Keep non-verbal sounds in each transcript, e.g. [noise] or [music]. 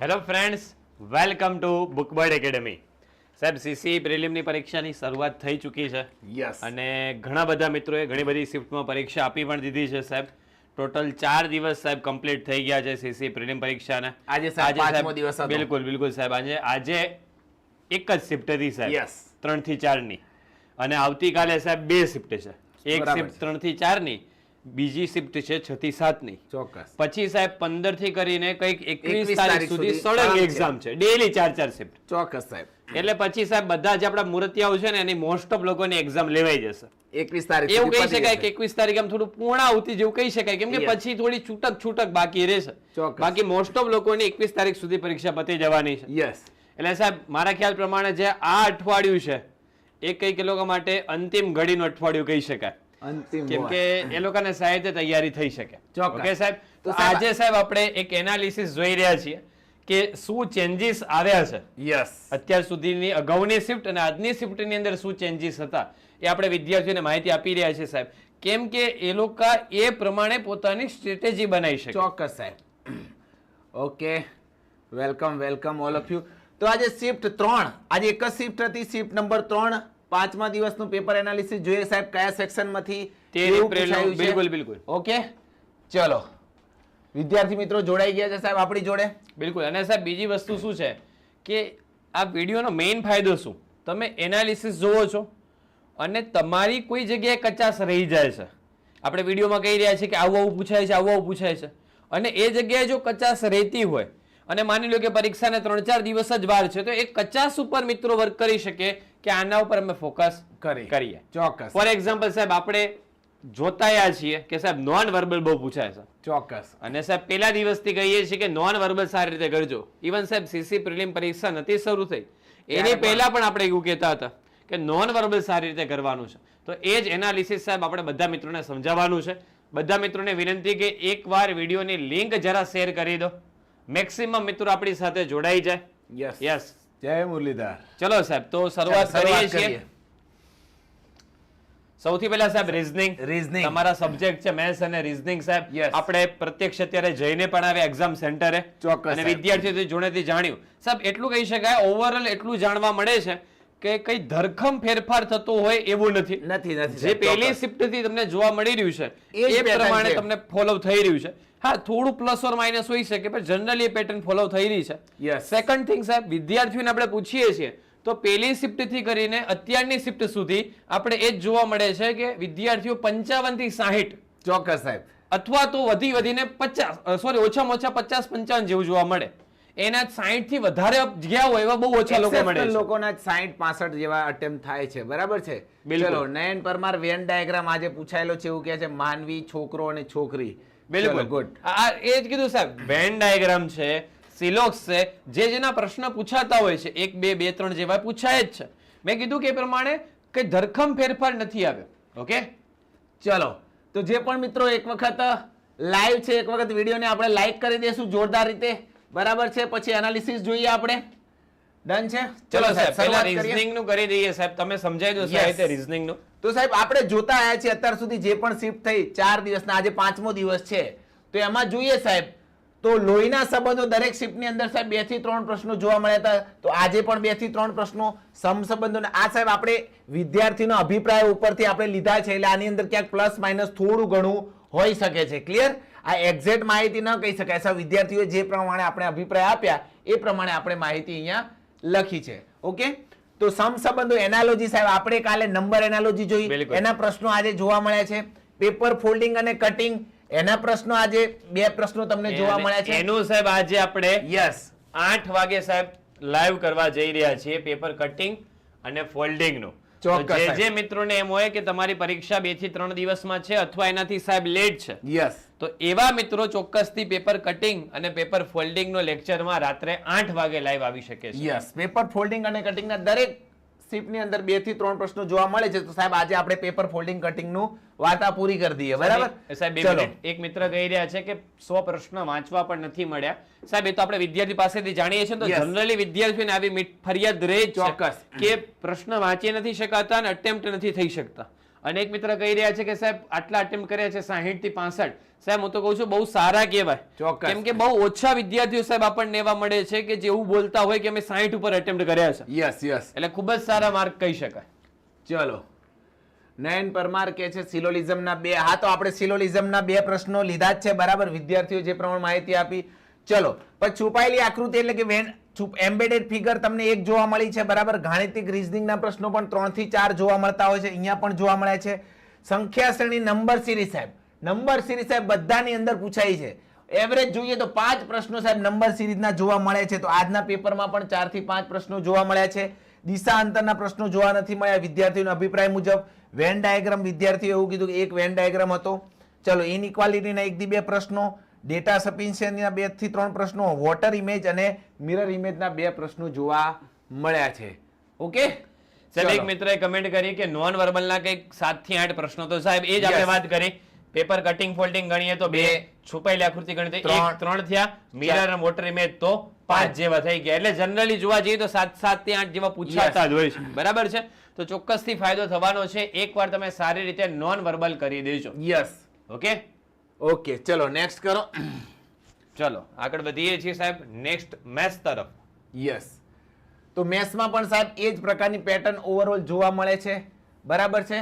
Hello friends welcome to Bookbird academy સાહેબ CC પ્રિલિમની પરીક્ષાની શરૂઆત થઈ ચૂકી છે. યસ અને ઘણા બધા મિત્રોએ ઘણી બધી શિફ્ટમાં પરીક્ષા આપી પણ દીધી છે સાહેબ. ટોટલ ચાર દિવસ સાહેબ કમ્પ્લીટ થઈ ગયા છે સીસી પ્રિલિમ પરીક્ષાના. આજે સાહેબ પાંચમો દિવસ હતો. બિલકુલ બિલકુલ સાહેબ. આજે આજે એક જ શિફ્ટ હતી સાહેબ. યસ ત્રણથી ચારની અને આવતીકાલે સાહેબ બે શિફ્ટ છે. એક શિફ્ટ ત્રણથી ચારની બીજી શિફ્ટ છે છ થી સાતની ચોક્કસ. પછી સાહેબ પંદરથી કરીને કંઈક એકવીસ તારીખ સુધી સળંગ. એક્ઝામ છે. ડેલી ચાર ચાર શિફ્ટ ચોક્કસ સાહેબ. એટલે પછી સાહેબ બધા જે આપણા મૂર્તિયાઓ છે ને એની મોસ્ટ ઓફ લોકોની એક્ઝામ લેવાઈ જશે. એકવીસ તારીખ એવું કહી શકાય કે એકવીસ તારીખ આમ થોડું પૂર્ણાહુતિ જેવું કહી શકાય. કેમ કે પછી થોડી છૂટક છૂટક બાકી રહેશે. બાકી મોસ્ટ ઓફ લોકોની એકવીસ તારીખ સુધી પરીક્ષા પતી જવાની છે. યસ એટલે સાહેબ મારા ખ્યાલ પ્રમાણે જે આ અઠવાડિયું છે એ કંઈક એ લોકો માટે અંતિમ ઘડીનું અઠવાડિયું કહી શકાય. અંતિમ કેમ કે એ લોકોને સાહેબ તૈયારી થઈ શકે. ઓકે સાહેબ? તો આજે સાહેબ આપણે એક એનાલિસિસ જોઈ રહ્યા છીએ કે શું ચેન્જીસ આવ્યા છે. યસ અત્યાર સુધીની અગાઉની શિફ્ટ અને આજની શિફ્ટની અંદર શું ચેન્જીસ હતા એ આપણે વિદ્યાર્થીઓને માહિતી આપી રહ્યા છીએ સાહેબ. કેમ કે એ લોકો એ પ્રમાણે પોતાની સ્ટ્રેટેજી બનાવી શકે. ચોક્કસ સાહેબ. Okay. Welcome welcome all of you તો આજે શિફ્ટ ત્રણ. આજે એક જ શિફ્ટ હતી શિફ્ટ નંબર ત્રણ. પાંચમા દિવસનું પેપર એનાલિસિસ જોઈએ સાહેબ કયા સેક્શનમાંથી. બિલકુલ, બિલકુલ. ઓકે? ચલો. વિદ્યાર્થી મિત્રો જોડાઈ ગયા છે સાહેબ આપણી જોડે. બિલકુલ. અને સાહેબ બીજી વસ્તુ શું છે કે આ વિડીયોનો મેઇન ફાયદો શું? તમે એનાલિસિસ જોવો છો અને તમારી કોઈ જગ્યાએ કચાશ રહી જાય છે. આપણે વિડીયોમાં કહી રહ્યા છીએ કે આવું આવું પૂછાય છે આવું આવું પૂછાય છે. અને એ જગ્યાએ જો કચાશ રહેતી હોય અને માની લો કે પરીક્ષાને ત્રણ ચાર દિવસ જ વાર છે તો એ કચાસ ઉપર મિત્રો વર્ક કરી શકે કે આના ઉપર અમે ફોકસ કરીએ. ચોક્કસ. ફોર એક્ઝામ્પલ સાહેબ આપણે જોતાયા છીએ કે સાહેબ નોન વર્બલ બહુ પૂછાય છે. ચોક્કસ. અને સાહેબ પેલા દિવસથી કહીએ છીએ કે નોન વર્બલ સારી રીતે કરજો. ઇવન સાહેબ સીસી પ્રિલિમ પરીક્ષા નથી શરૂ થઈ. એની પહેલા પણ આપણે એવું કહેતા હતા કે નોન વર્બલ સારી રીતે કરવાનું છે. તો એ જ એનાલિસિસ સાહેબ આપણે બધા મિત્રોને સમજાવવાનું છે. બધા મિત્રોને વિનંતી કે એકવાર વિડીયોની લિંક જરા શેર કરી દો. મેક્સિમમ મિત્રો આપણી સાથે જોડાઈ જાય. યસ યસ જય મુરલીધર. ચલો સાહેબ તો શરૂઆત કરીએ છીએ. સૌથી પહેલા સાહેબ રીઝનિંગ રીઝનિંગ તમારા સબ્જેક્ટ છે મેથ્સ અને રીઝનિંગ સાહેબ. આપણે પ્રત્યક્ષ અત્યારે જઈને પણ આવ્યા એક્ઝામ સેન્ટરે ચોક્કસ, અને સાહેબ. વિદ્યાર્થીઓથી જોડેથી જાણ્યું. સાહેબ એટલું કહી શકાય ઓવરઓલ એટલું જાણવા મળે છે કે કઈ ધરખમ ફેરફાર થતો હોય એવું નથી. નથી નથી જે પહેલી શિફ્ટથી થી તમને જોવા મળી રહ્યું છે એ પ્રમાણે તમને ફોલો થઈ રહ્યું છે. હા થોડું પ્લસ ઓર માઇનસ હોઈ શકે પણ જનરલી પેટર્ન ફોલો થઈ રહી છે. સેકન્ડ થિંગ સાહેબ વિદ્યાર્થીઓને આપણે પૂછીએ છીએ તો પેલી શિફ્ટથી કરીને અત્યારની શિફ્ટ સુધી આપણે એ જ જોવા મળે છે કે વિદ્યાર્થીઓ પંચાવનથી સાહીઠ ચોક્કસ સાહેબ. અથવા તો વધી વધીને પચાસ સોરી ઓછામાં ઓછા પચાસ પંચાવન જેવું જોવા મળે. એના સાહીઠથી વધારે ગયા હોય એવા બહુ ઓછા લોકો મળે લોકોના સાઈઠ પાસઠ જેવા અટેમ્પ થાય છે. બરાબર છે. ચલો નયન પરમાર વેન ડાયાગ્રામ આજે પૂછાયેલો છે એવું કહે છે માનવી છોકરો અને છોકરી. બિલકુલ. ગુડ. આ એ જ કીધું સાહેબ વેન ડાયાગ્રામ છે સિલોક્સ છે જે જેના પ્રશ્ન પૂછાતા હોય છે એક બે બે ત્રણ જેવા પૂછાય જ છે. મેં કીધું કે એ પ્રમાણે કે ધરખમ ફેરફાર નથી આવ્યો ઓકે? ચલો તો જે પણ મિત્રો એક વખત લાઈવ છે એક વખત વિડીયોને આપણે લાઈક કરી દઈશું જોરદાર રીતે. બરાબર છે પછી એનાલિસિસ જોઈએ આપણે. ડન છે? ચલો સાહેબ પહેલા રીઝનિંગનું કરી દઈએ સાહેબ તમે સમજાવી દો સાહેબ તે રીઝનિંગનું. તો સાહેબ આપણે જોતા આવ્યા છીએ અત્યાર સુધી જે પણ શિફ્ટ થઈ ચાર દિવસના આજે પાંચમો દિવસ છે. તો એમાં જોઈએ સાહેબ તો લોહીના સંબંધો દરેક શિફ્ટની અંદર સાહેબ બેથી ત્રણ પ્રશ્નો જોવા મળ્યા હતા. તો આજે પણ બેથી ત્રણ પ્રશ્નો સમ સંબંધો આ સાહેબ આપણે વિદ્યાર્થીનો અભિપ્રાય ઉપરથી આપણે લીધા છે એટલે આની અંદર ક્યાંક પ્લસ માઇનસ થોડું ઘણું હોઈ શકે છે. ક્લિયર આ એક્ઝેક્ટ માહિતી ન કહી શકાય. સાહેબ વિદ્યાર્થીઓએ જે પ્રમાણે આપણે અભિપ્રાય આપ્યા એ પ્રમાણે આપણે માહિતી અહીંયા લખી છે. ઓકે? તો સમસંબંધો એનાલોજી સાહેબ આપણે કાલે નંબર એનાલોજી જોઈ. એના પ્રશ્નો આજે જોવા મળ્યા છે. પેપર ફોલ્ડિંગ અને કટિંગ એના પ્રશ્નો આજે બે પ્રશ્નો તમને જોવા મળ્યા છે. એનું સાહેબ આજે આપણે યસ આઠ વાગે સાહેબ લાઈવ કરવા જઈ રહ્યા છીએ. પેપર કટિંગ અને ફોલ્ડિંગનું. તો ચોક્કસ જે મિત્રોને એમ હોય કે તમારી પરીક્ષા બેથી ત્રણ દિવસમાં છે અથવા એનાથી સાહેબ લેટ છે યસ તો એવા મિત્રો ચોક્કસથી પેપર કટિંગ અને પેપર ફોલ્ડિંગ નો લેક્ચરમાં રાત્રે આઠ વાગે લાઈવ આવી શકે છે. યસ પેપર ફોલ્ડિંગ અને કટિંગ ના દરેક શિફ્ટની અંદર બેથી ત્રણ પ્રશ્નો જોવા મળે છે તો સાહેબ આજે આપણે પેપર ફોલ્ડિંગ કટિંગનું વાર્તા પૂરી કરી દઈએ બરાબર? સાહેબ એક મિત્ર કહી રહ્યા છે કે સો પ્રશ્ન વાંચવા પણ નથી મળ્યા. સાહેબ એ તો આપણે વિદ્યાર્થી પાસેથી જાણીએ છીએ તો. જનરલી વિદ્યાર્થીઓને આવી ફરિયાદ રહે ચોક્કસ. કે પ્રશ્ન વાંચી નથી શકાતા અને અટેમ્પ્ટ નથી થઈ શકતા. અને એક મિત્ર કહી રહ્યા છે કે સાહેબ આટલા અટેમ્પ કર્યા છે સાહીઠથી પાસઠ. સાહેબ હું તો કહું છું બહુ સારા કહેવાય. કેમ કે બહુ ઓછા વિદ્યાર્થીઓ સાહેબ આપણને એવા મળે છે કે જેવું બોલતા હોય કે અમે સાહીઠ ઉપર અટેમ્પ્ટ કર્યા છે. યસ યસ એટલે ખૂબ જ સારા માર્ક કહી શકાય. ચલો. નયન પરમાર કે છે સિલોલિઝમના બે હા તો આપણે સિલોલિઝમના બે પ્રશ્નો લીધા જ છે. બરાબર? વિદ્યાર્થીઓ જે પ્રમાણે માહિતી આપી ચલો પણ છુપાયેલી આકૃતિ એટલે કે વેન એમ્બેડેડ ફિગર તમને એક જોવા મળી છે, બરાબર? ગાણિતિક રીઝનિંગના પ્રશ્નો પણ ત્રણથી ચાર જોવા મળતા હોય છે, અહીંયા પણ જોવા મળે છે. સંખ્યા શ્રેણી નંબર સિરીઝ સાહેબ. નંબર સિરીઝ સાહેબ બધાની અંદર પૂછાય છે. એવરેજ જોઈએ તો પાંચ પ્રશ્નો સાહેબ નંબર સિરીઝના જોવા મળે છે, તો આજના પેપરમાં પણ ચારથી પાંચ પ્રશ્નો જોવા મળ્યા છે. દિશા અંતરના પ્રશ્નો જોવા નથી મળ્યા, વિદ્યાર્થીઓના અભિપ્રાય મુજબ. વેન ડાયાગ્રામ વિદ્યાર્થીઓ એવું કીધું કે એક વેન ડાયાગ્રામ હતો. ચલો ઇનઇક્વાલિટીના એક થી બે પ્રશ્નો. ડેટા સફિશિયન્સીના બેથી ત્રણ પ્રશ્નો વોટર ઇમેજ અને મિરર ઇમેજના બે પ્રશ્નો જોવા મળ્યા છે. ઓકે સાહેબ એક મિત્રએ કમેન્ટ કરી કે નોન વર્બલના કંઈક સાતથી આઠ પ્રશ્નો તો સાહેબ એ જ આપણે વાત કરી. પેપર કટિંગ ફોલ્ડિંગ ગણીએ તો બે. છુપાયેલી આકૃતિ ગણીએ તો. એક ત્રણ. થયા. મિરર અને વોટર ઇમેજ તો પાંચ જેવા થઈ ગયા. એટલે જનરલી જોવા જઈએ તો સાત સાતથી આઠ જેવા પૂછાતા જ હોય છે. બરાબર છે? તો ચોક્કસથી ફાયદો થવાનો છે. એકવાર તમે સારી રીતે નોન વર્બલ કરી દેજો. યસ ઓકે ઓકે ચલો નેક્સ્ટ કરો. ચલો આગળ વધીએ છીએ સાહેબ. નેક્સ્ટ મેથ તરફ. યસ તો મેથ્સમાં પણ સાહેબ એ જ પ્રકારની પેટર્ન ઓવરઓલ જોવા મળે છે. બરાબર છે?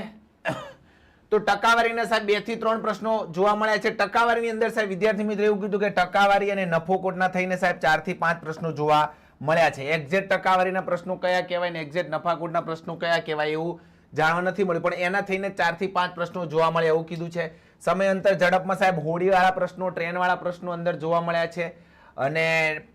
તો ટકાવારીના સાહેબ બેથી ત્રણ પ્રશ્નો જોવા મળ્યા છે. ટકાવારીની અંદર સાહેબ વિદ્યાર્થી મિત્રો એવું કીધું કે ટકાવારી અને નફો કોટના થઈને સાહેબ ચારથી પાંચ પ્રશ્નો જોવા મળ્યા છે. એક્ઝેક્ટ ટકાવારીના પ્રશ્નો કયા કહેવાય ને એક્ઝેક્ટ નફાકોટના પ્રશ્નો કયા કહેવાય એવું જાણવા નથી મળ્યું પણ એના થઈને ચારથી પાંચ પ્રશ્નો જોવા મળે એવું કીધું છે. સમય અંતર ઝડપમાં સાહેબ હોડીવાળા પ્રશ્નો, ટ્રેનવાળા પ્રશ્નો અંદર જોવા મળ્યા છે. અને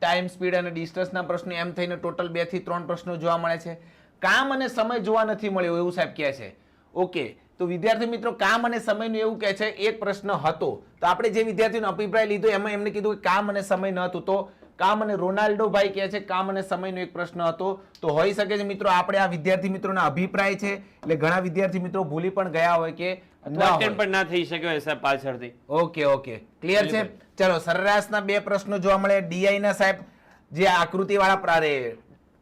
ટાઈમ સ્પીડ અને ડિસ્ટન્સના પ્રશ્નો, એમ થઈને ટોટલ બેથી ત્રણ પ્રશ્નો જોવા મળે છે. કામ અને સમય જોવા નથી મળ્યો એવું સાહેબ કહે છે. ઓકે, તો વિદ્યાર્થી મિત્રો, કામ અને સમયનું એવું કહે છે, એક પ્રશ્ન હતો. તો આપણે જે વિદ્યાર્થીનો અભિપ્રાય લીધો, એમાં એમને કીધું કે કામ અને સમય ન હતું. તો કામ અને રોનાલ્ડો ભાઈ કહે છે કામ અને સમયનો એક પ્રશ્ન હતો. તો હોઈ શકે છે મિત્રો આપણે આ વિદ્યાર્થી મિત્રોના અભિપ્રાય છે એટલે ઘણા વિદ્યાર્થી મિત્રો ભૂલી પણ ગયા હોય કે ન હોય. attempt પણ ના થઈ શક્યો સાહેબ પાછળથી. Okay okay. ક્લિયર છે? ચલો સરેરાશના બે પ્રશ્નો જોવા મળે. ડીઆઈ ના સાહેબ જે આકૃતિ વાળા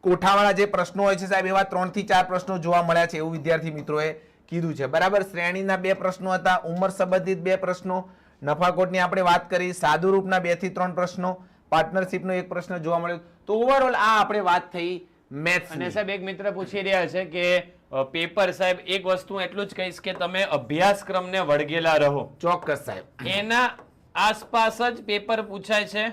કોઠાવાળા જે પ્રશ્નો હોય છે સાહેબ એવા ત્રણથી ચાર પ્રશ્નો જોવા મળ્યા છે એવું વિદ્યાર્થી મિત્રોએ કીધું છે. બરાબર? શ્રેણીના બે પ્રશ્નો હતા ઉંમર સંબંધિત બે પ્રશ્નો નફાકોટની આપણે વાત કરી સાદુરૂપના બેથી ત્રણ પ્રશ્નો પાર્ટનરશિપનો એક પ્રશ્ન જોવા મળ્યો. તો ઓવરઓલ આ આપણે વાત થઈ મેથ્સ અને સાહેબ એક મિત્ર પૂછી રહ્યા છે કે પેપર સાહેબ એક વસ્તુ એટલું જ કહીશ કે તમે અભ્યાસક્રમને વળગેલા રહો. ચોક્કસ સાહેબ. એના આસપાસ જ પેપર પૂછાય છે.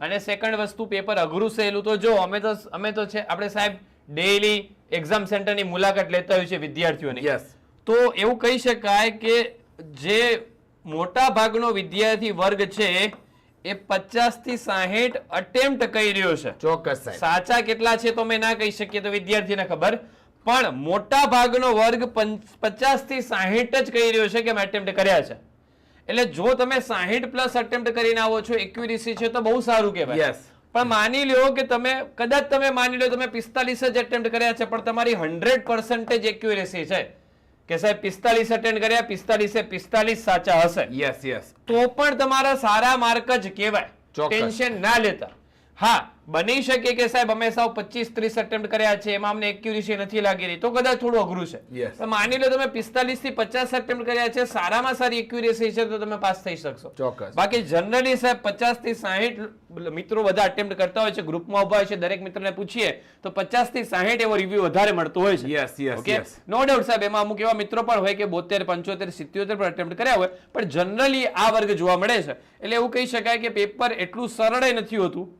અને સેકન્ડ વસ્તુ પેપર અઘરું સહેલું. તો જો અમે તો અમે તો છે આપણે સાહેબ ડેઈલી એક્ઝામ સેન્ટરની મુલાકાત લેતા હોય છે વિદ્યાર્થીઓની. યસ તો એવું કહી શકાય કે જે મોટા ભાગનો વિદ્યાર્થી વર્ગ છે એ પચાસથી સાહીઠ અટેમ્પ્ટ કરી રહ્યો છે. ચોક્કસ સાચા કેટલા છે તો અમે ના કહી શકીએ તો વિદ્યાર્થીને ખબર. પણ મોટા ભાગનો વર્ગ પચાસથી સાહીઠ જ કહી રહ્યો છે કે મેં અટેમ્પ્ટ કર્યા છે. એટલે જો તમે સાહીઠ પ્લસ અટેમ્પ્ટ કરીને આવો છો એક્યુરેસી છે તો બહુ સારું કહેવાય. પણ માની લ્યો કે તમે કદાચ તમે માની લો તમે પિસ્તાલીસ જ અટેમ્પ્ટ કર્યા છે પણ તમારી હંડ્રેડ પર્સન્ટેજ એક્યુરેસી છે. કે સાહેબ પિસ્તાલીસ અટેન્ડ કર્યા પિસ્તાલીસે પિસ્તાલીસ સાચા હશે. યસ યસ તો પણ તમારા સારા માર્ક જ કહેવાય. ટેન્શન ના લેતા. હા બની શકે કે સાહેબ અમે સાવ પચીસ ત્રીસ અટેમ્પ્ટ કર્યા છે એમાં અમને એક્યુરેસી નથી લાગી રહી. તો કદાચ થોડું અઘરું છે. માની લો તમે પિસ્તાલીસથી પચાસ અટેમ્પ્ટ કર્યા છે સારામાં સારી એક્યુરેસી છે તો તમે પાસ થઈ શકશો. ચોક્કસ. બાકી જનરલી સાહેબ પચાસથી સાહીઠ મિત્રો બધા અટેમ્પ્ટ કરતા હોય છે ગ્રુપમાં ઊભા હોય છે દરેક મિત્રને પૂછીએ તો પચાસથી સાહીઠ એવો રિવ્યુ વધારે મળતો હોય છે. યસ yes, નો ડાઉટ સાહેબ એમાં અમુક એવા મિત્રો પણ હોય કે બોતેર પંચોતેર સિત્યોતેર પણ અટેમ્પ્ટ કર્યા હોય પણ જનરલી આ વર્ગ જોવા મળે છે. એટલે એવું કહી શકાય કે પેપર એટલું સરળ નથી હોતું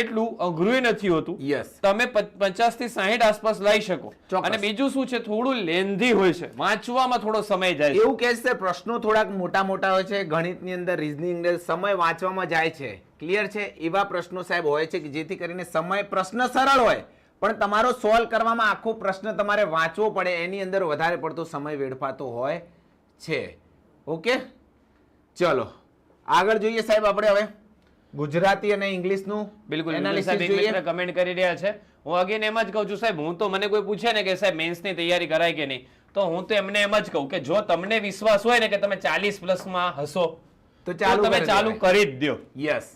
એટલું અઘરું નથી હોતું. યસ તમે પચાસથી સાહીઠ આસપાસ લઈ શકો. અને બીજું શું છે? થોડું લેન્ધી હોય છે. વાંચવામાં થોડો સમય જાય એવું કે છે પ્રશ્નો થોડાક મોટા મોટા હોય છે ગણિતની અંદર રીઝનિંગ સમય વાંચવામાં જાય છે. ક્લિયર છે? એવા પ્રશ્નો સાહેબ હોય છે કે જેથી કરીને સમય પ્રશ્ન સરળ હોય. પણ તમારો સોલ્વ કરવામાં આખો પ્રશ્ન તમારે વાંચવો પડે એની અંદર વધારે પડતો સમય વેડફાતો હોય છે. ઓકે ચલો. આગળ જોઈએ સાહેબ આપણે હવે. ગુજરાતી અને ઇંગ્લિશનું બિલકુલ સાહેબ એક મિત્ર કમેન્ટ કરી રહ્યા છે. હું અગેન એમ જ કહું છું સાહેબ હું તો મને કોઈ પૂછે ને કે સાહેબ મેન્સની તૈયારી કરાય કે નહીં? તો હું તો એમને એમ જ કહું કે જો તમને વિશ્વાસ હોય ને કે તમે ચાલીસ પ્લસમાં હશો તો તો ચાલુ તમે ચાલુ કરી જ દો યસ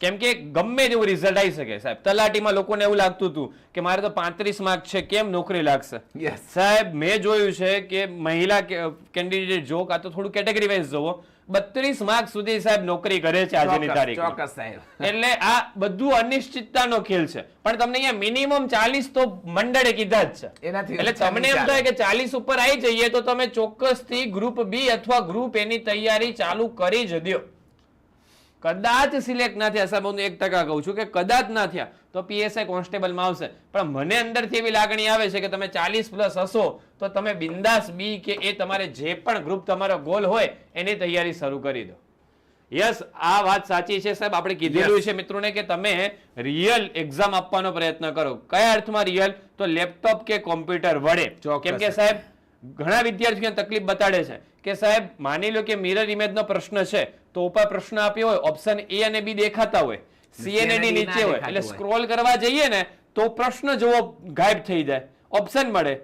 કેમ કે ગમે તેવું રિઝલ્ટ આવી શકે સાહેબ. તલાટીમાં લોકોને એવું લાગતું હતું કે મારે તો પાંત્રીસ માર્ક છે કેમ નોકરી લાગશે? સાહેબ મેં જોયું છે કે મહિલા કેન્ડિડેટ જો કાં તો થોડું કેટેગરી વાઇઝ જોવો. બત્રીસ માર્ક સુધી સાહેબ નોકરી કરે છે આજની તારીખ ચોક્કસ સાહેબ. એટલે આ બધું અનિશ્ચિતતાનો ખેલ છે. પણ તમને અહીંયા મિનિમમ ચાલીસ તો મંડળે કીધા જ છે. એટલે તમને એમ થાય કે ચાલીસ ઉપર આવી જઈએ તો તમે ચોક્કસથી ગ્રુપ બી અથવા ગ્રુપ એની તૈયારી ચાલુ કરી જ દ્યો. કદાચ સિલેક્ટ ના થયા સાહેબ હું એક ટકા કહું છું કે કદાચ ના થયા તો પીએસઆઈ કોન્સ્ટેબલમાં આવશે. પણ મને અંદરથી એવી લાગણી આવે છે કે તમે ચાલીસ પ્લસ હશો તો તમે બિંદાસ બી કે એ તમારે જે પણ ગ્રુપ તમારો ગોલ હોય એની તૈયારી શરૂ કરી દો. યસ આ વાત સાચી છે સાહેબ. આપણે કીધેલું છે મિત્રોને કે તમે રિયલ એક્ઝામ આપવાનો પ્રયત્ન કરો. કયા અર્થમાં રિયલ તો લેપટોપ કે કોમ્પ્યુટર વડે. કેમ કે સાહેબ. ઘણા વિદ્યાર્થીઓને તકલીફ બતાડે છે કે સાહેબ માની લો કે મિરર ઇમેજનો પ્રશ્ન છે તો ઉપર પ્રશ્ન આપ્યો હોય ઓપ્શન એ અને બી દેખાતા હોય. સી અને ડી ના નીચે હોય. એટલે સ્ક્રોલ કરવા જઈએ ને તો પ્રશ્ન જોવો ગાયબ થઈ જાય. ઓપ્શન મળે.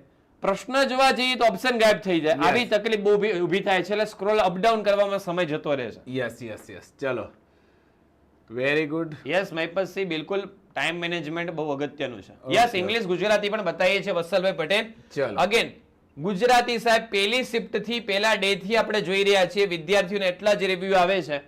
પ્રશ્ન જોવા જઈએ તો ઓપ્શન ગાયબ થઈ જાય. આવી તકલીફ બહુ ઊભી થાય છે. એટલે સ્ક્રોલ અપડાઉન કરવામાં સમય જતો રહે છે. યસ યસ યસ ચલો. વેરી ગુડ યસ મહિપતસિંહ બિલકુલ ટાઈમ મેનેજમેન્ટ બહુ અગત્યનું છે. યસ ઇંગ્લિશ ગુજરાતી પણ બતાવીએ છીએ વત્સલભાઈ પટેલ. અગેન ગુજરાતી સાહેબ પહેલી શિફ્ટથી પહેલા ડે થી આપણે જોઈ રહ્યા છીએ. વિદ્યાર્થીઓને એટલા જ રિવ્યુ આવે છે.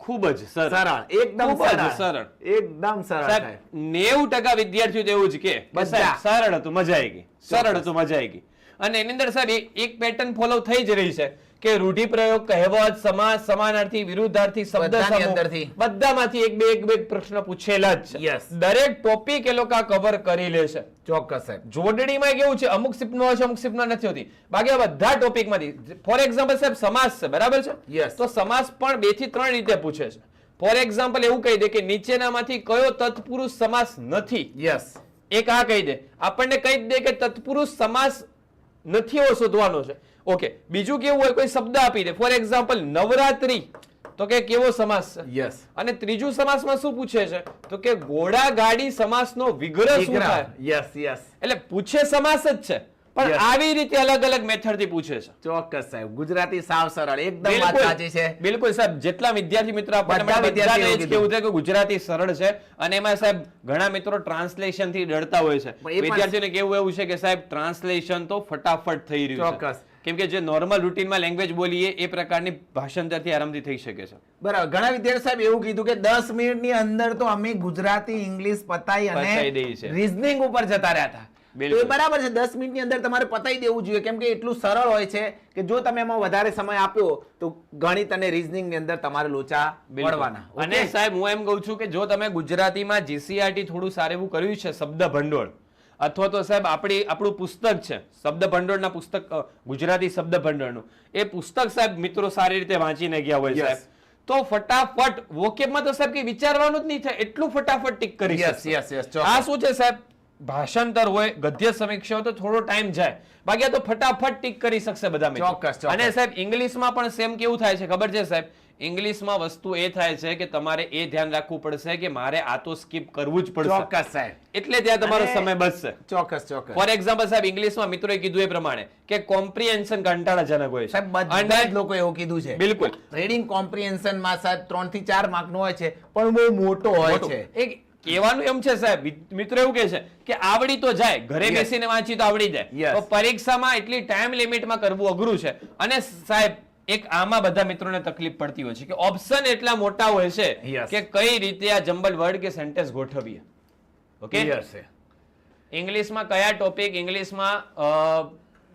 ખૂબ જ સરળ. એકદમ સરળ. એકદમ સરળ સાહેબ નેવું ટકા વિદ્યાર્થીઓ તો એવું જ કે. બસ બધા. સરળ હતું મજા આવી ગઈ. સરળ હતું મજા આવી ગઈ. અને એની અંદર સાહેબ એક પેટર્ન ફોલો થઈ જ રહી છે. કે રૂઢિપ્રયોગ કહેવત સમાસ સમાનાર્થી વિરુદ્ધાર્થી શબ્દ અંદરથી. બધામાંથી એક બે એક બે પ્રશ્ન પૂછેલા જ છે. દરેક ટોપિક એ લોકો કવર કરી લેશે ચોક્કસ સાહેબ. જોડણીમાં કેવું છે અમુક શિફ્ટમાં હોય છે અમુક શિફ્ટમાં નથી હોતી. બાકી બધા ટોપિકમાંથી ફોર એક્ઝામ્પલ સાહેબ સમાસ છે બરાબર છે? યસ તો સમાસ પણ બેથી ત્રણ રીતે પૂછે છે. ફોર એક્ઝામ્પલ એવું કહી દે કે નીચેનામાંથી કયો તત્પુરુષ સમાસ નથી? યસ એક આ કહી દે. આપણને કહી દે કે તત્પુરુષ સમાસ નથી એવો શોધવાનો છે. ઓકે બીજું કેવું હોય કોઈ શબ્દ આપી દે. For example Navratri. તો કે કેવો સમાસ છે? યસ અને ત્રીજું સમાસમાં શું પૂછે છે? તો કે ઘોડા ગાડી સમાસનો વિગ્રહ શું થાય? યસ યસ એટલે પૂછે સમાસ જ છે. પણ આવી રીતે અલગ અલગ મેથડથી પૂછે છે. ચોક્કસ સાહેબ ગુજરાતી સાવ સરળ એકદમ વાત સાચી છે. બિલકુલ સાહેબ જેટલા વિદ્યાર્થી મિત્રો આપણને બધા બધાને જ કેવું છે કે ગુજરાતી સરળ છે અને એમાં સાહેબ ઘણા મિત્રો ટ્રાન્સલેશનથી ડરતા હોય છે. વિદ્યાર્થીઓને કેવું એવું છે કે સાહેબ ટ્રાન્સલેશન તો ફટાફટ થઈ રહ્યું છે. ચોક્કસ. કેમ કે જે નોર્મલ રૂટીનમાં લેંગ્વેજ બોલીએ એ પ્રકારની ભાષાંતરથી આરામથી થઈ શકે છે. બરાબર. ઘણા વિદ્યાર્થી સાહેબ એવું કીધું કે દસ મિનિટની અંદર તો અમે ગુજરાતી ઇંગ્લિશ પતાઈ પતાઈ અને રીઝનિંગ ઉપર જતા રહ્યા હતા. તો એ બરાબર છે. દસ મિનિટની અંદર તમારે પતાઈ દેવું જોઈએ. કેમ કે એટલું સરળ હોય છે કે જો તમે એમાં વધારે સમય આપ્યો તો ગણિત અને રીઝનિંગની અંદર તમારે લોચા મળવાના અને સાહેબ હું એમ કહું છું કે જો તમે ગુજરાતીમાં જીસીઆરટી થોડું સારું એવું કર્યું છે શબ્દ ભંડોળ અથવા તો સાહેબ આપણી આપણું પુસ્તક છે શબ્દ ભંડોળના પુસ્તક ગુજરાતી શબ્દ ભંડોળનું એ પુસ્તક સાહેબ મિત્રો સારી રીતે વાંચીને ગયા હોય સાહેબ. તો ફટાફટ વોકેબમાં તો સાહેબ કે વિચારવાનું જ નહીં થાય. એટલું ફટાફટ ટીક કરી યસ યસ yes, આ શું છે સાહેબ? ભાષાંતર હોય ગદ્ય સમીક્ષા હોય તો થોડો ટાઈમ જાય. બાકી આ તો ફટાફટ ટીક કરી શકશે બધા મિત્રો. ચોક્કસ. અને સાહેબ ઇંગ્લિશમાં પણ સેમ કેવું થાય છે ખબર છે સાહેબ? ઇંગ્લિશમાં વસ્તુ એ થાય છે કે તમારે એ ધ્યાન રાખવું પડશે કે મારે આ તો સ્કીપ કરવું જ પડશે. ચોક્કસ સાહેબ. એટલે ત્યાં તમારો સમય બચશે. ચોક્કસ ચોક્કસ. ફોર એક્ઝામ્પલ સાહેબ ઇંગ્લિશમાં મિત્રોએ કીધું એ પ્રમાણે કે કોમ્પ્રિહેન્શન કંટાળાજનક હોય સાહેબ બધા જ લોકો એવું કીધું છે. બિલકુલ. રીડિંગ કોમ્પ્રિહેન્શનમાં સાહેબ ત્રણથી ચાર માર્ક નો હોય છે પણ બહુ મોટો હોય છે. એક કહેવાનું એમ છે સાહેબ મિત્રો એવું કહે છે કે આવડી તો જાય ઘરે બેસીને વાંચી તો આવડી જાય. તો પરીક્ષામાં એટલી ટાઈમ લિમિટમાં કરવું અઘરું છે. અને સાહેબ એક આમાં બધા મિત્રોને તકલીફ પડતી હોય છે કે ઓપ્શન એટલા મોટા હોય છે. કે કઈ રીતે આ જંબલ વર્ડ કે સેન્ટેન્સ ગોઠવીએ. ઓકે ઇંગ્લિશમાં કયા ટોપિક ઇંગ્લિશમાં અ,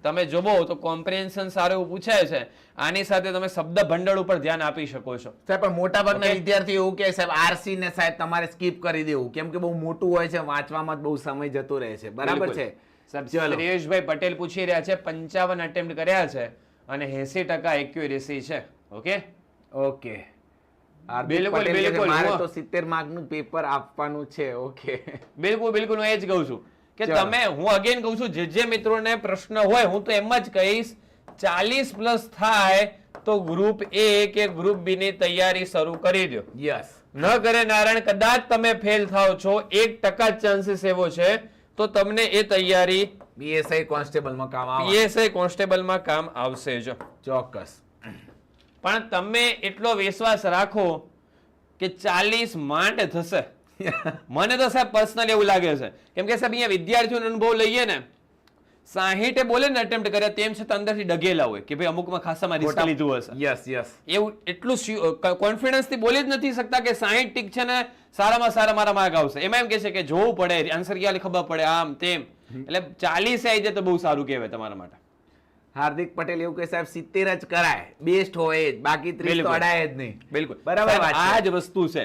તમે જોવો તો કોમ્પ્રિહેન્શન સારું એવું પૂછાય છે. આની સાથે તમે શબ્દ ભંડોળ ઉપર ધ્યાન આપી શકો છો. સાહેબ પણ મોટા ભાગના Okay. વિદ્યાર્થીઓ એવું કહે સાહેબ આરસી ને સાહેબ તમારે સ્કીપ કરી દેવું. કેમ કે બહુ મોટું હોય છે વાંચવામાં જ બહુ સમય જતો રહે છે. બરાબર છે? શ્રેયસભાઈ પટેલ પૂછી રહ્યા છે પંચાવન અટેમ્પ્ટ કર્યા છે અને એસી ટકા એક્યુરેસી છે. ઓકે ઓકે બિલકુલ, બિલકુલ, મારે તો સિત્તેર માર્કનું પેપર આપવાનું છે. ઓકે બિલકુલ બિલકુલ હું એ જ કહું છું. કે તમે હું અગેન કહું છું જે જે મિત્રોને પ્રશ્ન હોય હું તો એમ જ કહીશ ચાલીસ પ્લસ થાય તો ગ્રુપ એ કે ગ્રુપ બી ની તૈયારી શરૂ કરી દો યસ ન કરે નારાયણ કદાચ તમે ફેલ થાવ છો એક ટકા ચાન્સીસ એવો છે તો તમને એ તૈયારી બીએસઆઈ કોન્સ્ટેબલમાં કામ આવે. પીએસઆઈ કોન્સ્ટેબલમાં કામ આવશે જ. ચોક્કસ. પણ તમે એટલો વિશ્વાસ રાખો કે ચાલીસ માંડ થશે. મને તો સાહેબ પર્સનલ એવું લાગે છે. કેમ કે સાહેબ અહીંયા વિદ્યાર્થીઓનો અનુભવ લઈએ ને સાહીઠે બોલે ને અટેમ્પ્ટ કર્યા તેમ છતાં અંદરથી ડગેલા હોય કે ભાઈ અમુકમાં ખાસામાં રિસ્ક લીધું હશે. યસ યસ એવું એટલું કોન્ફિડન્સથી બોલી જ નથી શકતા કે સાહીઠ ટીક છે ને સારામાં સારા મારા માર્ક આવશે. એમાં એમ કે છે કે જોવું પડે આન્સર ક્યારે ખબર પડે? આમ તેમ. એટલે ચાલીસ આવી જાય તો બહુ સારું કહેવાય તમારા માટે. હાર્દિક પટેલ એવું કે સાહેબ સિત્તેર જ કરાય. બેસ્ટ હોય બાકી ત્રીસ તો અડાય જ નહીં. બિલકુલ. બરાબર આ જ વસ્તુ છે.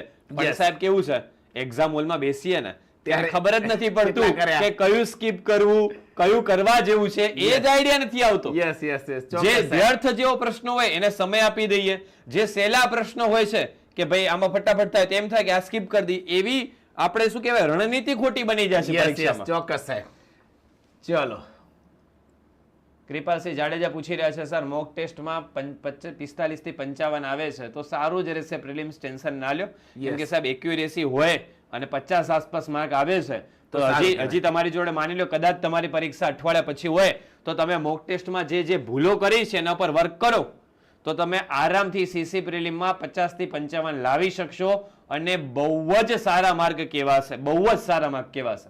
સાહેબ કેવું છે? એક્ઝામ હોલમાં બેસીએ ને ત્યારે ખબર જ નથી [laughs] પડતું કે કયું સ્કીપ કરવું કયું કરવા જેવું છે એ જ આઈડિયા નથી આવતો. યસ યસ યસ જે વ્યર્થ જેવો પ્રશ્ન હોય એને સમય આપી દઈએ. જે સહેલા પ્રશ્ન હોય છે કે ભાઈ આમાં ફટાફટ થાય તેમ થાય કે આ સ્કીપ કરી દી એવી આપણે શું કહેવાય રણનીતિ ખોટી બની પરીક્ષામાં. ચોક્કસ સાહેબ. ચલો. કૃપાલસિંહ જાડેજા પૂછી રહ્યા છે સર મોક ટેસ્ટમાં પિસ્તાલીસથી પંચાવન આવે છે તો સારું જ રહેશે પ્રિલિમ્સ ટેન્શન ના લ્યો. કેમ કે સાહેબ એક્યુરેસી હોય અને પચાસ આસપાસ માર્ક આવે છે તો હજી હજી તમારી જોડે માની લો કદાચ તમારી પરીક્ષા અઠવાડિયા પછી હોય તો તમે મોક ટેસ્ટમાં જે જે ભૂલો કરી છે એના પર વર્ક કરો. તો તમે આરામથી સીસી પ્રિલિમમાં પચાસથી પંચાવન લાવી શકશો અને બહુ જ સારા માર્ક કેવાશે બહુ જ સારા માર્ક કેવાશે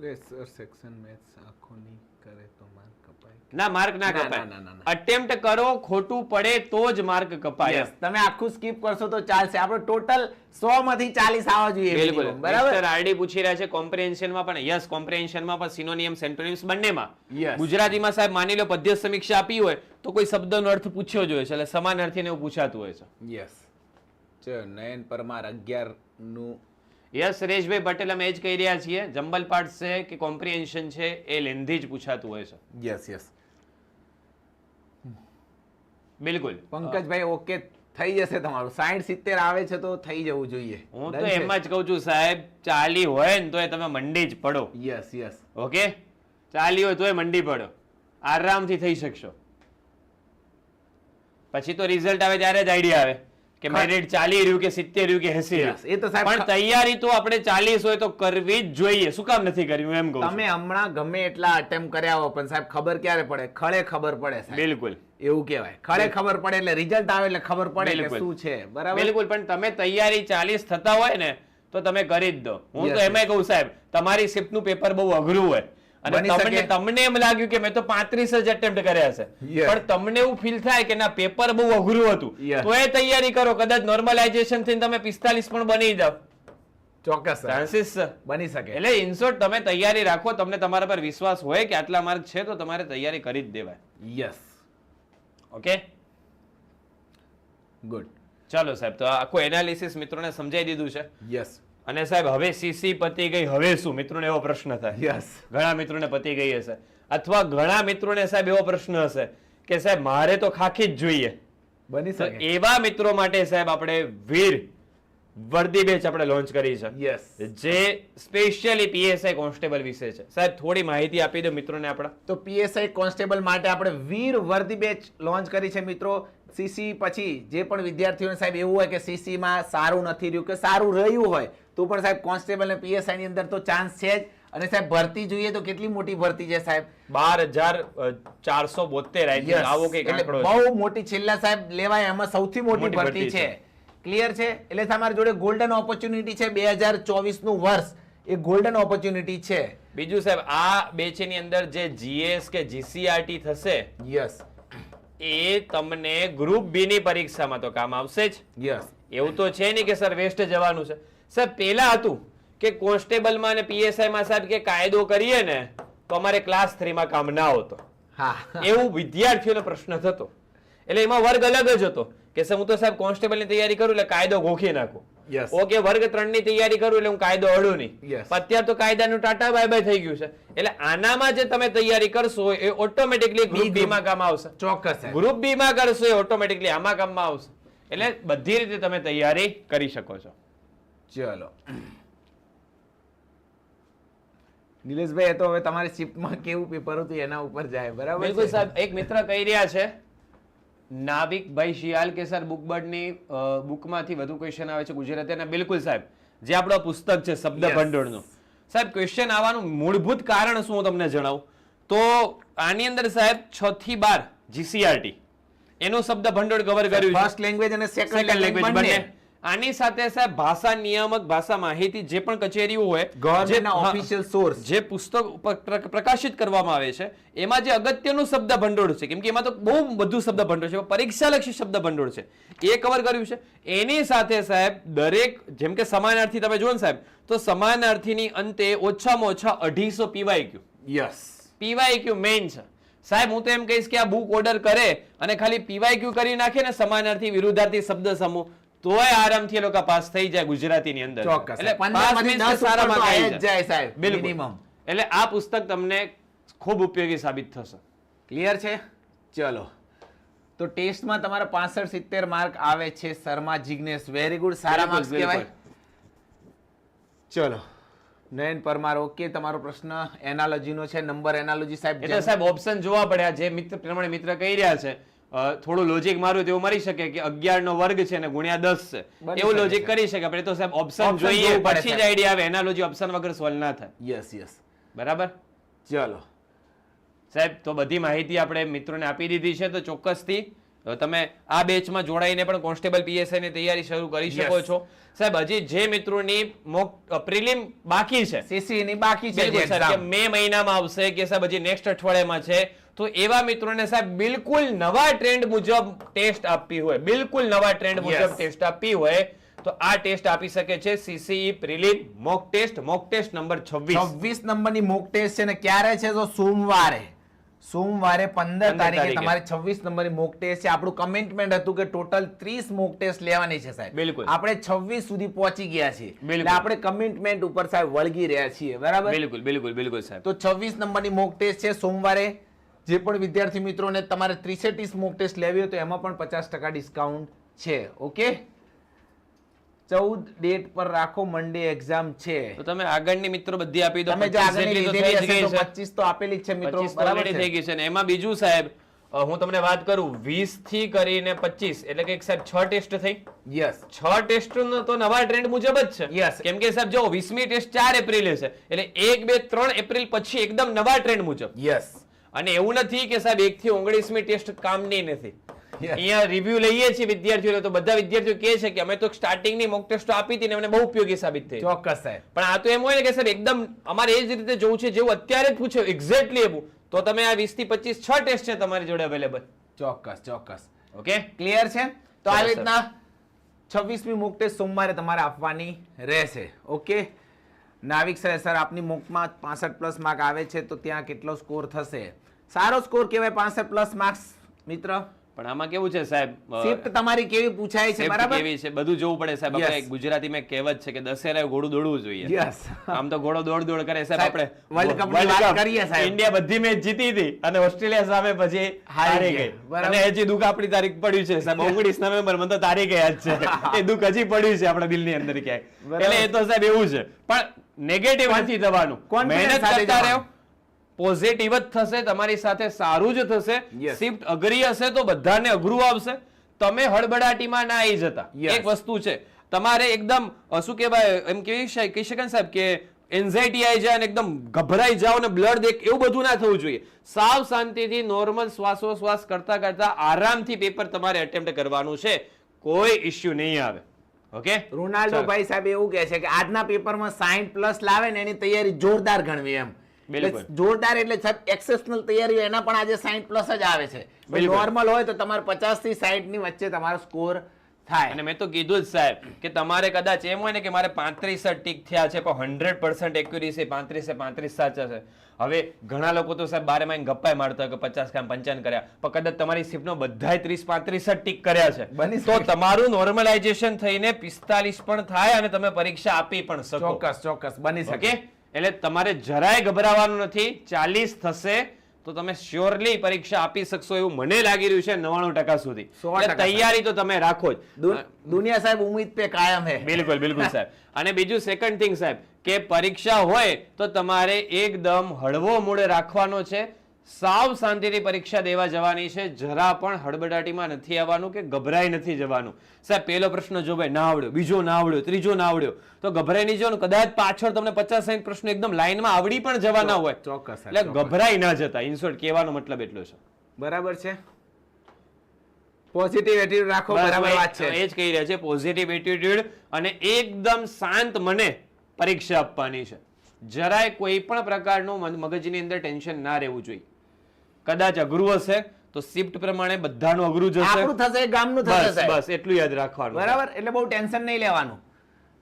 સેક્શન મેથ્સ આખો નહીં કરે તો માર્ક કપાય. ના માર્ક ના ના, કપાય. ના, ના, ના. અટેમ્પ્ટ કરો ખોટું પડે તો જ માર્ક કપાય. તમે આખું સ્કીપ કરશો તો ચાલશે. આપણે ટોટલ 100 માંથી 40 આવવા જોઈએ બિલકુલ. બરાબર? આરડી પૂછી રહ્યા છે કોમ્પ્રિહેન્શનમાં પણ. યસ કોમ્પ્રિહેન્શનમાં પણ સિનોનિયમ સેન્ટોનિમ્સ બંનેમાં. ગુજરાતીમાં સાહેબ માની લો પદ્ય સમીક્ષા આપી હોય તો કોઈ શબ્દનો અર્થ પૂછ્યો જ હોય છે. એટલે સમાનાર્થીને એવું પૂછાતું હોય છે. યસ ચલો નયન પરમાર 11 નું યસ સુરેશભાઈ પટેલ અમે એ જ કહી રહ્યા છીએ. જંબલ પાર્ટ છે કે કોમ્પ્રિહેન્શન છે એ લેન્ધી જ પૂછાતું હોય છે. યસ યસ બિલકુલ. પંકજભાઈ ઓકે થઈ જશે તમારું. 60 70 આવે છે તો થઈ જવું જોઈએ. હું તો એમ જ કહું છું સાહેબ ચાલી હોય ને તો એ તમે મંડી જ પડો. યસ યસ ઓકે ચાલી હોય તો એ મંડી પડો. આરામથી થઈ શકશો. પછી તો રિઝલ્ટ આવે ત્યારે જ આઈડિયા આવે. કે મેરિટ ચાલી રહ્યું કે સિત્તેર રહ્યું કે એસી એ તો સાહેબ પણ તૈયારી તો આપણે ચાલીસ હોય તો કરવી જ જોઈએ. શું કામ નથી કર્યું એમ કહું તમે હમણાં ગમે એટલા અટેમ્પ કર્યા હો પણ સાહેબ ખબર ક્યારે પડે? ખળે ખબર પડે સાહેબ. બિલકુલ. એવું કહેવાય. ખરે ખબર પડે એટલે રિઝલ્ટ આવે એટલે ખબર પડે કે શું છે? બરાબર? બિલકુલ પણ તમે તૈયારી ચાલીસ થતા હોય ને તો તમે કરી જ દો. હું તો એમાંય કહું સાહેબ તમારી શિફ્ટનું નું પેપર બહુ અઘરું હોય. અને તમને તમને એમ લાગ્યું કે મેં તો પાંત્રીસ જ એટેમ્પ્ટ કર્યા છે. પણ તમને એવું ફીલ થાય કે ના પેપર બહુ અઘરું હતું. તો એ તૈયારી કરો. કદાચ નોર્મલાઇઝેશનથી તમે પિસ્તાલીસ પણ બની જાવ. ચોક્કસ ચાન્સીસ બની શકે. એટલે ઇન્સોર્ટ તમે તૈયારી રાખો. તમને તમારા પર વિશ્વાસ હોય કે આટલા માર્ક છે તો તમારે તૈયારી કરી જ દેવાય. યસ ઓકે ગુડ ચાલો સાહેબ તો આખું એનાલિસિસ મિત્રોને સમજાઈ દીધું છે. યસ અને સાહેબ હવે સીસી પતી ગઈ હવે શું? મિત્રોને એવો પ્રશ્ન થાય. યસ ઘણા મિત્રોને પતી ગઈ હશે. અથવા ઘણા મિત્રોને સાહેબ એવો પ્રશ્ન હશે કે સાહેબ મારે તો ખાખી જ જોઈએ. બની શકે. એવા મિત્રો માટે સાહેબ આપણે વીર વર્દી બેચ આપણે લોન્ચ કરી છે. યસ જે સ્પેશિયલી પીએસઆઈ કોન્સ્ટેબલ વિશે છે. સાહેબ થોડી માહિતી આપી દો મિત્રોને આપણા. તો પીએસઆઈ કોન્સ્ટેબલ માટે આપણે વીર વર્દી બેચ લોન્ચ કરી છે મિત્રો. સીસી પછી જે પણ વિદ્યાર્થીઓને સાહેબ એવું હોય કે સીસીમાં સારું નથી રહ્યું કે સારું રહ્યું હોય તો પણ સાહેબ કોન્સ્ટેબલ ને પીએસઆઈ અંદર તો ચાન્સ છે જ. અને સાહેબ ભરતી જોઈએ તો કેટલી મોટી ભરતી છે સાહેબ? બાર હજાર ચારસો બોતેર આવો છે. બહુ મોટી છેલ્લા સાહેબ લેવાય એમાં સૌથી મોટી ભરતી છે. ક્લિયર છે? એટલે તમારી જોડે ગોલ્ડન ઓપોર્ચ્યુનિટી છે બે હજાર ચોવીસનું વર્ષ. એ ગોલ્ડન ઓપોર્ચ્યુનિટી છે. બીજું સાહેબ આ બેચની અંદર જે જીએસ કે જીસીઆરટી થશે યસ એ તમને ગ્રુપ બી ની પરીક્ષામાં તો કામ આવશે જ. યસ એવું તો છે નહીં કે સર વેસ્ટ જવાનું છે. સાહેબ પેલા હતું કે કોન્સ્ટેબલમાં અને પીએસઆઈ માં સાહેબ કે કાયદો કરીએ ને તો અમારે ક્લાસ થ્રીમાં કામ ના હોતો. હા. એવું વિદ્યાર્થીઓનો પ્રશ્ન થતો. એટલે એમાં વર્ગ અલગ જ હતો. કે સર હું તો સાહેબ કોન્સ્ટેબલની તૈયારી કરું એટલે કાયદો ગોખી નાખું. ઓકે વર્ગ ત્રણની તૈયારી કરું એટલે હું કાયદો અડું નહીં. અત્યારે તો કાયદાનું ટાટા બાય બાય થઈ ગયું છે. એટલે આનામાં જે તમે તૈયારી કરશો એ ઓટોમેટિકલી ગ્રુપ બી માં કામ આવશે. ચોક્કસ ગ્રુપ બી માં કરશો એ ઓટોમેટિકલી આમાં કામમાં આવશે. એટલે બધી રીતે તમે તૈયારી કરી શકો છો. ચલો. નિલેશભાઈ એ તો હવે તમારી શિફ્ટમાં કેવું પેપર હતું એના ઉપર જાય બરાબર બિલકુલ સાહેબ એક મિત્ર કહી રહ્યા છે નાવિકભાઈ શિયાલ કે સર બુકબર્ડની બુકમાંથી વધુ ક્વેશ્ચન આવે છે ગુજરાતી અને બિલકુલ સાહેબ જે આપણો પુસ્તક છે શબ્દ. ભંડોળનું. સાહેબ ક્વેશ્ચન આવવાનું મૂળભૂત કારણ શું હું તમને જણાવું? તો આની અંદર સાહેબ છ થી બાર જીસીઆરટી એનું શબ્દ ભંડોળ કવર કર્યું ફર્સ્ટ લેંગ્વેજ અને સેકન્ડ લેંગ્વેજ બંને. આની સાથે સાહેબ ભાષા નિયામક ભાષા માહિતી જે પણ કચેરીઓ હોય ઓફિશિયલ સોર્સ જે પુસ્તક પ્ર- પ્ર- પ્રકાશિત કરવામાં આવે છે એમાં જે અગત્યનું શબ્દ ભંડોળ છે કેમ કે એમાં તો બહુ બધું શબ્દ ભંડોળ છે પરીક્ષાલક્ષી શબ્દ ભંડોળ છે એ કવર કર્યું છે. એની સાથે સાહેબ દરેક જેમ કે સમાનાર્થી તમે જુઓ ને સાહેબ તો સમાનાર્થીની અંતે ઓછામાં ઓછા અઢીસો પીવાય ક્યુ. યસ પીવાયક્યુ મેઇન છે. સાહેબ હું તો એમ કહીશ કે આ બુક ઓર્ડર કરે અને ખાલી પીવાય ક્યુ કરી નાખે ને સમાનાર્થી વિરુદ્ધાર્થી શબ્દ સમૂહ. તોય આરામથી એ લોકો પાસ થઈ જાય ગુજરાતીની અંદર. એટલે સારામાં જાય સાહેબ બિલકુલ. એટલે આ પુસ્તક તમને ખૂબ ઉપયોગી સાબિત થશે. ક્લિયર છે? ચલો. તો ટેસ્ટમાં તમારા પાસઠ સિત્તેર માર્ક આવે છે શર્મા જિગ્નેશ. વેરી ગુડ સારા માર્ક્સ કહેવાય. ચલો. નયન પરમાર ઓકે તમારો પ્રશ્ન એનાલોજીનો છે. નંબર એનાલોજી સાહેબ એટલે સાહેબ ઓપ્શન જોવા પડ્યા જે મિત્ર પ્રમાણે મિત્ર કહી રહ્યા છે. થોડું લોજિક મારું તેવું મરી શકે કે અગિયાર નો વર્ગ છે અને ગુણ્યા દસ છે. એવું લોજિક કરી શકે. આપણે તો સાહેબ ઓપ્શન જોઈએ પછી જ આઈડિયા આવે. એનાલોજી ઓપ્શન વગર સોલ્વ ના થાય. યસ યસ બરાબર? ચલો. સાહેબ તો બધી માહિતી આપણે મિત્રોને આપી દીધી છે તો ચોક્કસથી તમે આ બેચમાં જોડાઈને પણ કોન્સ્ટેબલ પીએસઆઈ ની તૈયારી શરૂ કરી શકો છો. સાહેબ હજી જે મિત્રોની મોક પ્રિલિમ બાકી છે સીસી ની બાકી છે. મે મહિનામાં આવશે કે સાહેબ હજી નેક્સ્ટ અઠવાડિયામાં છે તો એવા મિત્રોને સાહેબ બિલકુલ નવા ટ્રેન્ડ મુજબ ટેસ્ટ આપવી હોય બિલકુલ નવા ટ્રેન્ડ મુજબ ટેસ્ટ આપવી હોય તો આ ટેસ્ટ આપી શકે છે CCE prelim mock test mock test number 26 છવ્વીસ નંબરની મોક ટેસ્ટ છે ને ક્યારે છે? તો સોમવારે. સોમવારે પંદર 15 તારીખે. તમારે છવ્વીસ નંબરની મોક ટેસ્ટ છે. આપણું કમિટમેન્ટ હતું કે ટોટલ ત્રીસ મોક ટેસ્ટ લેવાની છે સાહેબ. બિલકુલ. આપણે છવ્વીસ સુધી પહોંચી ગયા છીએ. એટલે આપણે કમિટમેન્ટ ઉપર સાહેબ વળગી રહ્યા છીએ. બરાબર? બિલકુલ બિલકુલ બિલકુલ સાહેબ. તો છવ્વીસ નંબરની મોક ટેસ્ટ છે સોમવારે. જે પણ વિદ્યાર્થી મિત્રોને તમારે ત્રીસેટીસ ત્રીસ મોક ટેસ્ટ લેવી હોય તો એમાં પણ પચાસ ટકા ડિસ્કાઉન્ટ છે ઓકે ચૌદ ડેટ પર રાખો મંડે એક્ઝામ છે. તો તમે આગળની મિત્રો બધી આપી દો તમે જો આગળની જેટલી તો લીધેલી થઈ જ હશે ગઈ તો છે. 25 તો આપેલી છે મિત્રો બરાબર થઈ ગઈ છે. ને એમાં બીજું સાહેબ હું તમને વાત કરું વીસથી કરીને 25 એટલે કે સાહેબ છ ટેસ્ટ થઈ. યસ છ ટેસ્ટ તો નવા ટ્રેન્ડ મુજબ જ છે. યસ કેમ કે સાહેબ જો 20મી ટેસ્ટ ચાર એપ્રિલે છે એટલે 1 2 3 એપ્રિલ પછી એકદમ નવા ટ્રેન્ડ મુજબ. યસ અને એવું નથી કે સાહેબ એક થી 19મી ટેસ્ટ કામની નથી. અહીંયા રિવ્યુ લઈએ છીએ વિદ્યાર્થીઓ તો બધા વિદ્યાર્થીઓ કહે છે કે અમે તો સ્ટાર્ટિંગની મોક ટેસ્ટો આપી હતી ને અમને બહુ ઉપયોગી સાબિત થઈ. ચોક્કસ સાહેબ. પણ આ તો એમ હોય ને કે સાહેબ એકદમ અમારે એ જ રીતે જોવું છે જેવું અત્યારે જ પૂછ્યું એક્ઝેક્ટલી એવું. તો તમે આ 20 થી 25 છ ટેસ્ટ છે તમારી જોડે અવેલેબલ ચોક્કસ ચોક્કસ. ઓકે ક્લિયર છે? તો આ આવી રીતના છવ્વીસમી મોક ટેસ્ટ સોમવારે તમારે આપવાની રહેશે. ઓકે નાવિક સર સર આપની મોકમાં પાસઠ પ્લસ માર્ક આવે છે તો ત્યાં કેટલો સ્કોર થશે? સારો સ્કોર કહેવાય પાસઠ પ્લસ માર્ક્સ મિત્ર. પણ આમાં કેવું છે સાહેબ? શિફ્ટ તમારી કેવી પૂછાય છે બરાબર? કેવી છે? બધું જોવું પડે સાહેબ. આપણે ગુજરાતી મેં કહેવત છે કે દશેરાએ ઘોડું દોડવું જોઈએ. યસ આમ તો ઘોડો દોડ દોડ કરે સાહેબ આપણે. વર્લ્ડ કપની વાત કરીએ સાહેબ. ઇન્ડિયા બધી મેચ જીતી હતી અને ઓસ્ટ્રેલિયા સામે પછી હારી ગઈ. અને હજી દુઃખ આપણી તારીખ પડ્યું છે સાહેબ. ઓગણીસ નવેમ્બર મને તો તારીખ યાદ છે. એ દુઃખ હજી પડ્યું છે આપણા દિલની અંદર ક્યાંક. એટલે એ તો સાહેબ એવું છે. પણ નેગેટિવ નથી થવાનું. મહેનત કરતા રહ્યો. પોઝિટિવ જ થશે તમારી સાથે સારું જ થશે. શિફ્ટ અઘરી હશે તો બધાને અઘરું આવશે. તમે હળબડાટીમાં ના આવી જતા. એક વસ્તુ છે. તમારે એકદમ શું કહેવાય એમ કેવી શા- કહી શકાય સાહેબ કે એન્ઝાયટી આવી જાય અને એકદમ ગભરાઈ જાઓ ને બ્લડ દેખ એવું બધું ના થવું જોઈએ. સાવ શાંતિથી નોર્મલ શ્વાસોશ્વાસ કરતા કરતા આરામથી પેપર તમારે અટેમ્પ્ટ કરવાનું છે. કોઈ ઇશ્યુ નહીં આવે. ઓકે રોનાલ્ડો ભાઈ સાહેબ એવું કહે છે કે આજના પેપરમાં સાઈઠ પ્લસ લાવે ને એની તૈયારી જોરદાર ગણવી એમ. જોરદાર એટલે સાહેબ એક્સેપ્શનલ તૈયારી એના પણ આજે સાઈઠ પ્લસ જ આવે છે. નોર્મલ હોય તો તમારે પચાસથી સાઈઠની વચ્ચે તમારો સ્કોર થાય. અને મેં તો કીધું જ સાહેબ કે તમારે કદાચ એમ હોય ને કે મારે પાંત્રીસ ટીક થયા છે પણ હંડ્રેડ પર્સન્ટ એક્યુરેસી પાંત્રીસે પાંત્રીસ સાચા છે. હવે ઘણા લોકો તો સાહેબ બારે માં ગપ્પાય મારતા હોય કે પચાસ કામ પંચાવન કર્યા પણ કદાચ તમારી શિફ્ટનો બધાય ત્રીસ પાંત્રીસ જ ટીક કર્યા છે. તો તમારું નોર્મલાઇઝેશન થઈને પિસ્તાલીસ પણ થાય અને તમે પરીક્ષા આપી પણ શકો. ચોક્કસ ચોક્કસ બની શકે. એટલે તમારે જરાય ગભરાવાનું નથી. ચાલીસ થશે તો તમે શ્યોરલી પરીક્ષા આપી શકશો એવું મને લાગી રહ્યું છે નવાણું ટકા સુધી. તૈયારી તો તમે રાખો જ. દુનિયા સાહેબ ઉમ્મીદ પે કાયમ હે. બિલકુલ બિલકુલ સાહેબ. અને બીજું સેકન્ડ થિંગ સાહેબ કે પરીક્ષા હોય તો તમારે એકદમ હળવો મૂડ રાખવાનો છે. સાવ શાંતિથી પરીક્ષા દેવા જવાની છે. જરા પણ હડબડાટીમાં નથી આવવાનું કે ગભરાઈ નથી જવાનું? સાહેબ પહેલો પ્રશ્ન જો ભાઈ ના આવડ્યો બીજો ના આવડ્યો ત્રીજો ના આવડ્યો તો ગભરાઈ નહીં જવાનું? કદાચ પાછળ તમને પચાસ સાઈઠ પ્રશ્નો એકદમ લાઈનમાં આવડી પણ જવાના હોય. ચોક્કસ એટલે ગભરાઈ ના જતા. ઇન્સોર્ટ કહેવાનો મતલબ એટલો છે. બરાબર છે? પોઝિટિવ એટીટ્યુડ રાખો બરાબર વાત છે. એ જ કહી રહ્યા છે પોઝિટિવ એટીટ્યુડ અને એકદમ શાંત મને પરીક્ષા આપવાની છે. જરાય કોઈ પણ પ્રકારનું મગજની અંદર ટેન્શન ના રહેવું જોઈએ. કદાચ અઘરું હશે તો શિફ્ટ પ્રમાણે બધાનું અઘરું જશે. આપણું થશે ગામનું થશે બસ બસ એટલું યાદ રાખવાનું. બરાબર? એટલે બહુ ટેન્શન નહીં લેવાનું.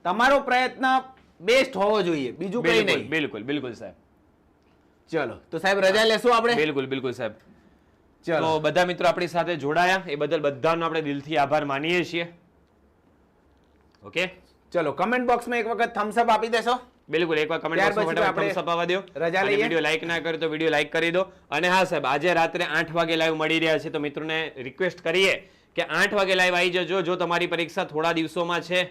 તમારો પ્રયત્ન બેસ્ટ હોવો જોઈએ બીજું કંઈ નહીં. બિલકુલ બિલકુલ સાહેબ. ચલો તો સાહેબ રજા લેશું આપણે? બિલકુલ બિલકુલ સાહેબ. ચલો. બધા મિત્રો આપણી સાથે જોડાયા. એ બદલ બધાનો આપણે દિલથી આભાર માનીએ છીએ. ઓકે? ચલો કમેન્ટ બોક્સમાં એક વખત થમ્સ અપ આપી દેશો. બિલકુલ એકવાર કમેન્ટ બોક્સમાં ફટાફટ up દો. રજા લઈએ. વિડિયો લાઈક ના કર્યો તો વિડિયો લાઈક કરી દો. અને હા સાહેબ આજે રાત્રે 8 વાગે લાઈવ મળી રહ્યા છે તો મિત્રોને રિક્વેસ્ટ કરીએ કે 8 વાગે લાઈવ આવી જજો જો તમારી પરીક્ષા થોડા દિવસોમાં છે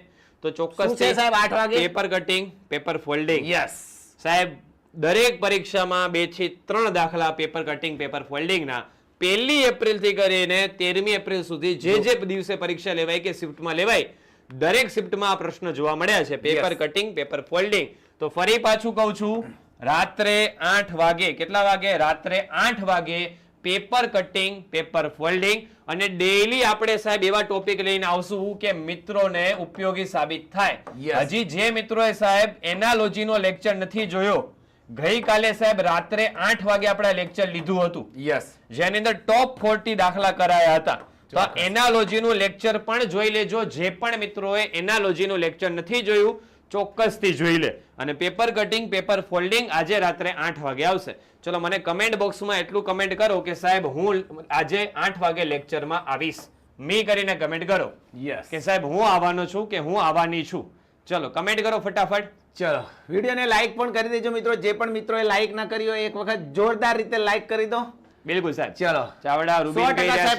તો ચોક્કસ છે સાહેબ 8 વાગે? Paper cutting paper folding yes સાહેબ દરેક પરીક્ષામાં બેથી ત્રણ દાખલા પેપર કટિંગ પેપર ફોલ્ડિંગના પહેલી એપ્રિલથી કરીને તેરમી એપ્રિલ સુધી જે જે દિવસે પરીક્ષા લેવાય કે શિફ્ટમાં લેવાય દરેક શિફ્ટમાં આ પ્રશ્ન જોવા મળ્યા છે. પેપર કટિંગ પેપર ફોલ્ડિંગ તો ફરી પાછું કહું છું રાત્રે આઠ વાગે કેટલા વાગે? રાત્રે આઠ વાગે પેપર કટિંગ પેપર ફોલ્ડિંગ અને ડેઈલી આપણે સાહેબ એવા ટોપિક લઈને આવશું કે મિત્રોને ઉપયોગી સાબિત થાય. હજી જે મિત્રોએ સાહેબ એનાલોજીનો લેક્ચર નથી જોયો ગઈકાલે સાહેબ રાત્રે આઠ વાગે આપણે લેક્ચર લીધું હતું. યસ જેની અંદર ટોપ ફોર્ટી દાખલા કરાયા હતા. તો એનાલોજીનું લેક્ચર પણ જોઈ લેજો. જે પણ મિત્રોએ એનાલોજીનું લેક્ચર નથી જોયું ચોક્કસથી જોઈ લે. અને પેપર કટિંગ પેપર ફોલ્ડિંગ આજે રાત્રે આઠ વાગે આવશે. ચલો મને કમેન્ટ બોક્સમાં એટલું કમેન્ટ કરો કે સાહેબ હું આજે આઠ વાગે લેક્ચરમાં આવીશ. મી કરીને કમેન્ટ કરો. યસ કે સાહેબ હું આવવાનો છું કે હું આવવાની છું? ચલો કમેન્ટ કરો ફટાફટ. ચલો વિડીયોને લાઇક પણ કરી દેજો મિત્રો. જે પણ મિત્રોએ લાઇક ના કરી હોય એક વખત જોરદાર રીતે લાઇક કરી દો. બિલકુલ સાહેબ. ચલો. ચાવડા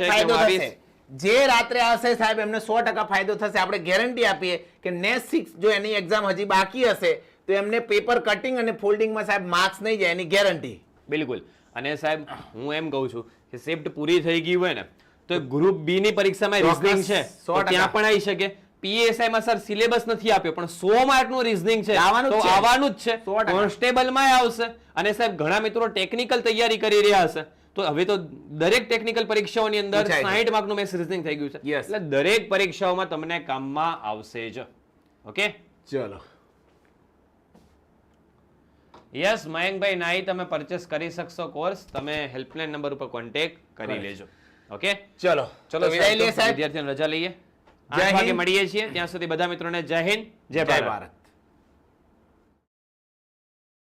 ફાયદો થશે. જે રાત્રે આવશે સાહેબ એમને સો ટકા ફાયદો થશે. આપણે ગેરંટી આપીએ કે નેક્સ્ટ સિક્સ જો એની એક્ઝામ હજી બાકી હશે તો એમને પેપર કટિંગ અને ફોલ્ડિંગમાં સાહેબ માર્ક્સ નહીં જાય એની ગેરંટી બિલકુલ. અને સાહેબ હું એમ કહું છું કે શિફ્ટ પૂરી થઈ ગઈ હોય ને તો ગ્રુપ બી ની પરીક્ષામાં રીઝનિંગ છે. સો ત્યાં પણ આવી શકે. પીએસઆઈ માં સર સિલેબસ નથી આપ્યો પણ સો માર્કનું રીઝનિંગ છે તો આવવાનું જ છે. કોન્સ્ટેબલમાં આવશે. અને સાહેબ ઘણા મિત્રો ટેકનિકલ તૈયારી કરી રહ્યા હશે. તો હવે તો દરેક ટેકનિકલ પરીક્ષાઓની અંદર પૂછાય માર્કનું 60 માર્ક મેથ્સ રીઝનિંગ થઈ ગયું છે. એટલે દરેક પરીક્ષાઓમાં તમને કામમાં આવશે જ. ઓકે ચલો. યસ મયંકભાઈ નાઈ તમે પરચેસ કરી શકશો કોર્સ તમે હેલ્પલાઇન નંબર ઉપર કોન્ટેક્ટ કરી લેજો. ઓકે ચલો. ચલો વિદાય લઈએ સાહેબ. વિદ્યાર્થીઓને રજા લઈએ. આઠ વાગે. મળીએ છીએ. ત્યાં સુધી બધા મિત્રોને જય હિન્દ જય ભારત.